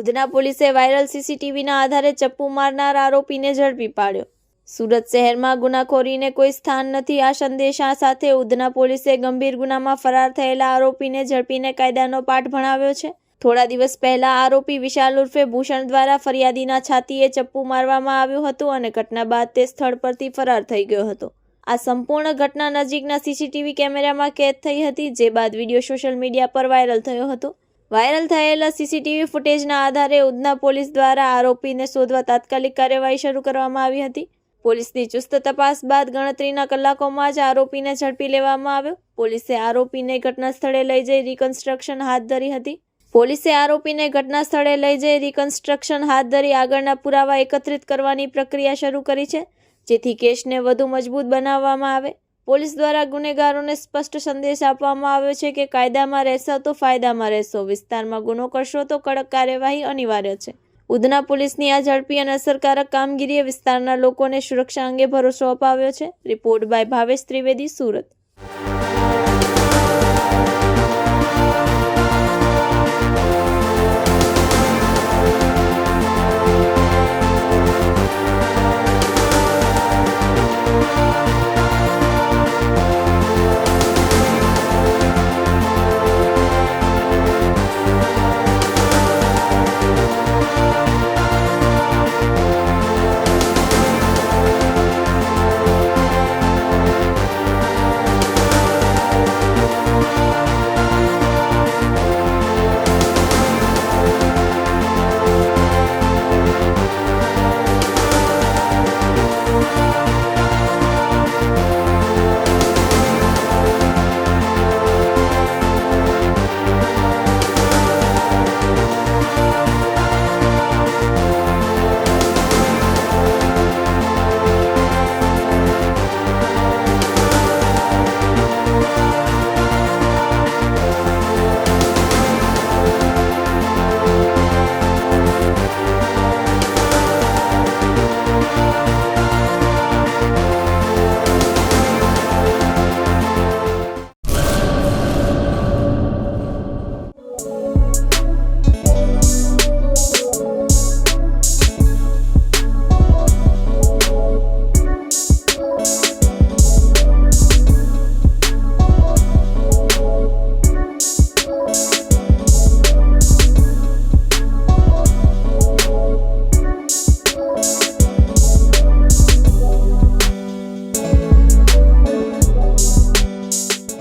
ઉધના પોલીસે વાયરલ સીસીટીવીના આધારે ચપ્પુ મારનાર આરોપીને ઝડપી પાડ્યો. સુરત શહેરમાં ગુનાખોરીને કોઈ સ્થાન નથી, આ સંદેશા સાથે ઉધના પોલીસે ગંભીર ગુનામાં ફરાર થયેલા આરોપીને ઝડપીને કાયદાનો પાઠ ભણાવ્યો છે. થોડા દિવસ પહેલા આરોપી વિશાલ ઉર્ફે ભૂષણ દ્વારા ફરિયાદીના છાતીએ ચપ્પુ મારવામાં આવ્યું હતું અને ઘટના બાદ તે સ્થળ પરથી ફરાર થઈ ગયો હતો. આ સંપૂર્ણ ઘટના નજીકના સીસીટીવી કેમેરામાં કેદ થઈ હતી, જે બાદ વીડિયો સોશિયલ મીડિયા પર વાયરલ થયો હતો. વાયરલ થયેલા સીસીટીવી ફૂટેજના આધારે ઉધના પોલીસ દ્વારા આરોપીને શોધવા તાત્કાલિક કાર્યવાહી શરૂ કરવામાં આવી હતી. પોલીસની ચુસ્ત તપાસ બાદ ગણતરીના કલાકોમાં જ આરોપીને ઝડપી લેવામાં આવ્યો. પોલીસે આરોપીને ઘટના સ્થળે લઈ જઈ રિકન્સ્ટ્રક્શન હાથ ધરી હતી. પોલીસે આરોપીને ઘટના સ્થળે લઈ જઈ રિકન્સ્ટ્રક્શન હાથ ધરી આગળના પુરાવા એકત્રિત કરવાની પ્રક્રિયા શરૂ કરી છે, જેથી કેસને વધુ મજબૂત બનાવવામાં આવે. પોલીસ દ્વારા ગુનેગારોને સ્પષ્ટ સંદેશ આપવામાં આવ્યો છે કે કાયદામાં રહેશો તો ફાયદામાં રહેશો. વિસ્તારમાં ગુનો કરશો તો કડક કાર્યવાહી અનિવાર્ય છે. ઉધના પોલીસની આ ઝડપી અને અસરકારક કામગીરીએ વિસ્તારના લોકોને સુરક્ષા અંગે ભરોસો અપાવ્યો છે. Report by Bhavesh Trivedi, Surat.